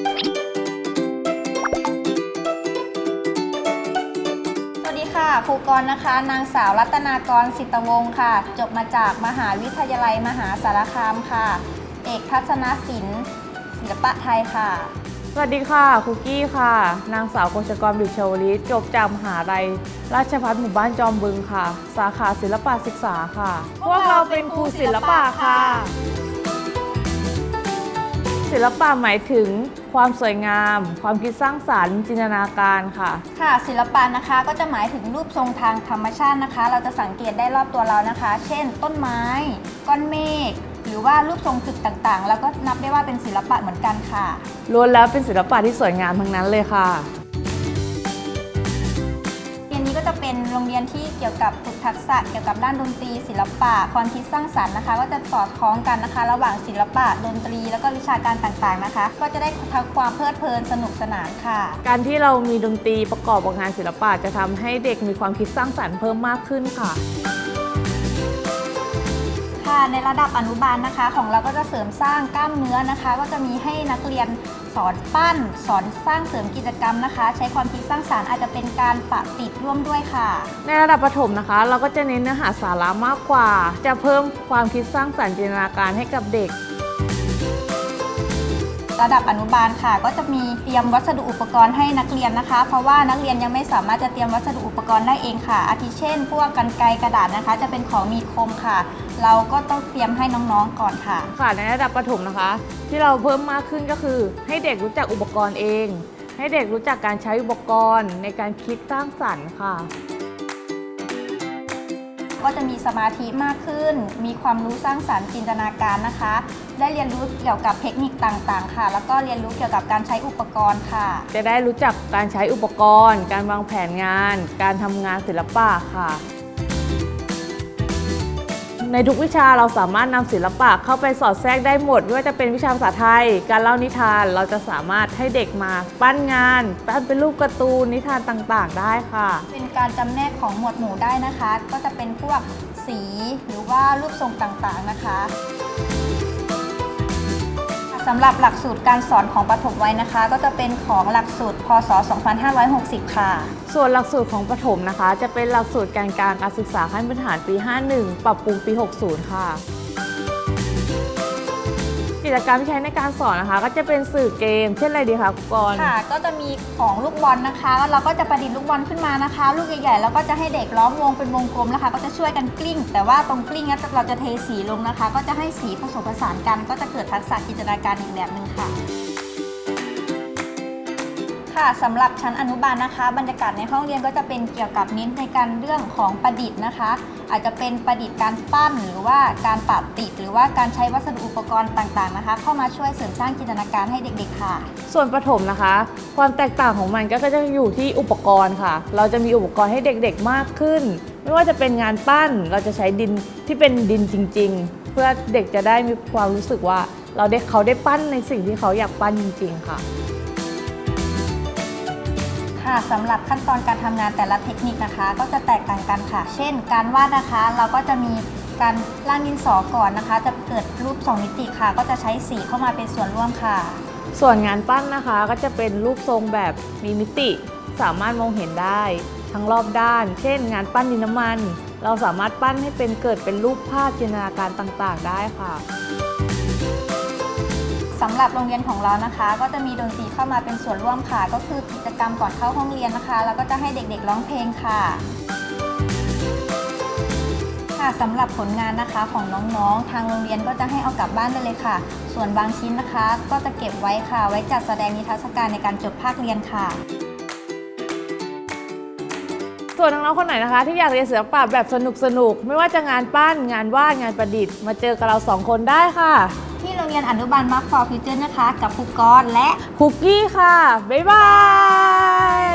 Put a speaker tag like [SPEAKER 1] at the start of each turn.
[SPEAKER 1] สวัสดีค่ะครูกรณ์นะคะ นางสาวรัตนากรสิตวงศ์ค่ะ จบมาจากมหาวิทยาลัยมหาสารคามค่ะ เอกทัศนศิลป์ศิลปะไทยค่ะ
[SPEAKER 2] สวัสดีค่ะคุกกี้ค่ะ นางสาวกฤษกรบิวชวลิตจบจากมหาลัยราชภัฏหมู่บ้านจอมบึงค่ะ สาขาศิลปะศึกษาค่ะ พวกเราเป็นครูศิลปะค่ะ ศิลปะหมายถึงความสวยงาม ความคิดสร้างสรรค์จินตนาการค่ะ
[SPEAKER 1] ค่ะ ศิลปะนะคะก็จะหมายถึงรูปทรงทางธรรมชาตินะคะ เราจะสังเกตได้รอบตัวเรานะคะ เช่น ต้นไม้ ก้อนเมฆหรือว่ารูปทรงตึกต่างๆ แล้วก็นับได้ว่าเป็นศิลปะเหมือนกันค่ะ
[SPEAKER 2] ล้วนแล้วเป็นศิลปะที่สวยงามทั้งนั้นเลยค่ะ
[SPEAKER 1] เป็นโรงเรียนที่เกี่ยวกับฝึกทักษะเกี่ยวกับด้านดนตรี ศิลปะความคิดสร้างสรรค์นะคะ ก็จะสอดคล้องกันนะคะ ระหว่างศิลปะดนตรี แล้วก็วิชาการต่างๆนะคะ ก็จะได้ทั้งความเพลิดเพลินสนุกสนานค่ะ
[SPEAKER 2] การที่เรามีดนตรีประกอบกับงานศิลปะจะทำให้เด็กมีความคิดสร้างสรรค์เพิ่มมากขึ้นค่ะ
[SPEAKER 1] ค่ะในระดับอนุบาลนะคะ ของเราก็จะเสริมสร้างกล้ามเนื้อนะคะ ก็จะมีให้นักเรียน สอนปั้น สอนสร้างเสริมกิจกรรมนะคะ ใช้ความคิดสร้างสรรค์อาจจะเป็นการปะติดร่วมด้วยค่ะ
[SPEAKER 2] ในระดับประถมนะคะ เราก็จะเน้นเนื้อหาสาระมากกว่า จะเพิ่มความคิดสร้างสรรค์จินตนาการให้กับเด็ก
[SPEAKER 1] ระดับอนุบาลค่ะ ก็จะมีเตรียมวัสดุอุปกรณ์ให้นักเรียนนะคะ เพราะว่านักเรียนยังไม่สามารถจะเตรียมวัสดุอุปกรณ์ได้เองค่ะ อาทิเช่น พวกกันไกรกระดาษนะคะ จะเป็นของมีคมค่ะ เราก็ต้องเตรียมให้น้องๆก่อนค่ะ
[SPEAKER 2] ค่ะในระดับประถมนะคะ ที่เราเพิ่มมากขึ้นก็คือ ให้เด็กรู้จักอุปกรณ์เอง ให้เด็กรู้จักการใช้อุปกรณ์ในการคิดสร้างสรรค์ค่ะ
[SPEAKER 1] ก็จะมีสมาธิมากขึ้น มีความรู้สร้างสรรค์จินตนาการนะคะ ได้เรียนรู้เกี่ยวกับเทคนิคต่างๆ ค่ะ แล้วก็เรียนรู้เกี่ยวกับการใช้อุปกรณ์ค่ะ
[SPEAKER 2] จะได้รู้จักการใช้อุปกรณ์ การวางแผนงาน การทำงานศิลปะค่ะ ในทุกวิชาเราสามารถนำศิลปะเข้าไปสอดแทรกได้หมดไม่ว่าจะเป็นวิชาภาษาไทย การเล่านิทานเราจะสามารถให้เด็กมาปั้นงานปั้นเป็นรูปการ์ตูนนิทานต่างๆ ได้ค่ะ
[SPEAKER 1] เป็นการจำแนกของหมวดหมู่ได้นะคะ ก็จะเป็นพวกสีหรือว่ารูปทรงต่างๆนะคะ สำหรับหลักสูตรการสอนของปฐมวัยนะคะ ก็จะเป็นของหลักสูตรพศ 2560 ค่ะ
[SPEAKER 2] ส่วนหลักสูตรของปฐมนะคะ จะเป็นหลักสูตรการกลางการศึกษาขั้นพื้นฐานปี 51 ปรับปรุงปี 60 ค่ะ กิจกรรมที่ใช้ในการสอนนะคะ ก็จะเป็นสื่อเกม เช่นอะไรดีคะคุณกรณ์
[SPEAKER 1] ค่ะ ก็จะมีของลูกบอลนะคะแล้วเราก็จะประดิษฐ์ลูกบอลขึ้นมานะคะ ลูกใหญ่ๆแล้วก็จะให้เด็กล้อมวงเป็นวงกลมนะคะ ก็จะช่วยกันกลิ้ง แต่ว่าตรงกลิ้งนี้เราจะเทสีลงนะคะ ก็จะให้สีผสมผสานกัน ก็จะเกิดทักษะจินตนาการอีกแบบหนึ่งค่ะ ค่ะสำหรับชั้นอนุบาลนะคะ บรรยากาศในห้องเรียนก็จะเป็นเกี่ยวกับเน้นในการเรื่องของประดิษฐ์นะคะ อาจจะเป็นประดิษฐ์การปั้น หรือว่าการปรับติด หรือว่าการใช้วัสดุอุปกรณ์ต่างๆนะคะ เข้ามาช่วยเสริมสร้างจินตนาการให้เด็กๆค่ะ
[SPEAKER 2] ส่วนประถมนะคะ ความแตกต่างของมันก็จะอยู่ที่อุปกรณ์ค่ะ เราจะมีอุปกรณ์ให้เด็กๆมากขึ้น ไม่ว่าจะเป็นงานปั้นเราจะใช้ดินที่เป็นดินจริง ๆ เพื่อเด็กจะได้มีความรู้สึกว่า เราได้เขาได้ปั้นในสิ่งที่เขาอยากปั้นจริง ๆ ค่ะ
[SPEAKER 1] ค่ะสำหรับขั้นตอนการทำงานแต่ละเทคนิคนะคะ ก็จะแตกต่างกันค่ะ เช่น การวาดนะคะ เราก็จะมีการร่างดินสอก่อนนะคะ จะเกิดรูปสองมิติค่ะ ก็จะใช้สีเข้ามาเป็นส่วนร่วมค่ะ
[SPEAKER 2] ส่วนงานปั้นนะคะก็จะเป็นรูปทรงแบบมีมิติ สามารถมองเห็นได้ทั้งรอบด้าน เช่น งานปั้นดินน้ำมัน เราสามารถปั้นให้เป็นเกิดเป็นรูปภาพจินตนาการต่างๆ ได้ค่ะ
[SPEAKER 1] หรับโรงเรียนของเรานะคะ ก็จะมีดนตรีเข้ามาเป็นส่วนร่วมค่ะ ก็คือกิจกรรมก่อนเข้าห้องเรียนนะคะ แล้วก็จะให้เด็กๆร้องเพลงค่ะค่ะสำหรับผลงานนะคะของน้องๆ ทางโรงเรียนก็จะให้เอากลับบ้านไปเลยค่ะ ส่วนบางชิ้นนะคะ ก็จะเก็บไว้ค่ะ ไว้จัดแสดงนิทรรศการในการจบภาคเรียนค่ะ
[SPEAKER 2] ส่วนน้องๆคนไหนนะคะ ที่อยากเรียนศิลปะแบบสนุกๆ ไม่ว่าจะงานปั้นงานวาดงานประดิษฐ์ มาเจอกับเราสองคนได้ค่ะ
[SPEAKER 1] ที่โรงเรียนอนุบาลมาร์คฟอร์ฟิวเจอร์นะคะ กับครูกรณ์และ
[SPEAKER 2] คุกกี้ค่ะ บ๊ายบาย